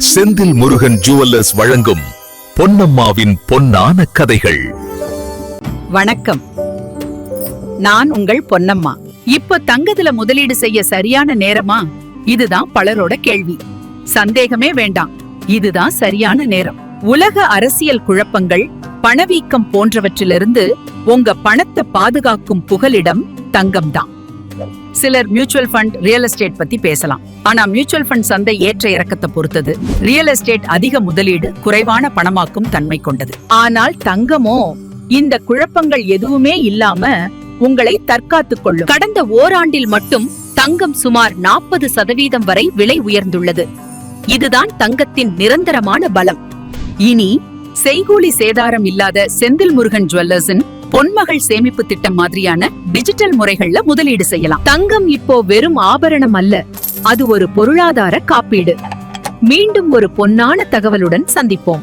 Senthil Murugan jewellers வழங்கும் பொன்னம்மாவின் பொன்னான கதைகள். வணக்கம். நான் உங்கள் பொன்னம்மா. இப்ப தங்கத்துல முதலீடு செய்ய சரியான நேரமா? இதுதான் பலரோட கேள்வி. சந்தேகமே வேண்டாம். இதுதான் சரியான நேரம். உலக அரசியல் குழப்பங்கள் பணவீக்கம் போன்றவற்றிலிருந்து உங்க பணத்தை பாதுகாக்கும் புகலிடம் தங்கம்தான். சிலர் மியூச்சுவல் ஃபண்ட் ரியல் எஸ்டேட் பத்தி பேசலாம். ஆனா மியூச்சுவல் ஃபண்ட் சந்தை ஏற்ற இறக்கத்தை பொறுத்தது. ரியல் எஸ்டேட் அதிக முதலீடு குறைவான பணமாக்கும் தன்மை கொண்டது. ஆனால் தங்கமோ இந்த குழப்பங்கள் எதுவுமே இல்லாம உங்களை தற்காத்துக் கொள்ளும். கடந்த ஓராண்டில் மட்டும் தங்கம் சுமார் நாற்பது சதவீதம் வரை விலை உயர்ந்துள்ளது. இதுதான் தங்கத்தின் நிரந்தரமான பலம். இனி செய்கூலி சேதாரம் இல்லாத செந்தில் முருகன் ஜுவல்லர்ஸின் பொன்மகள் சேமிப்பு திட்டம் மாதிரியான டிஜிட்டல் முறைகள்ல முதலீடு செய்யலாம். தங்கம் இப்போ வெறும் ஆபரணம் அல்ல அது ஒரு பொருளாதார காப்பீடு. மீண்டும் ஒரு பொன்னான தகவலுடன் சந்திப்போம்.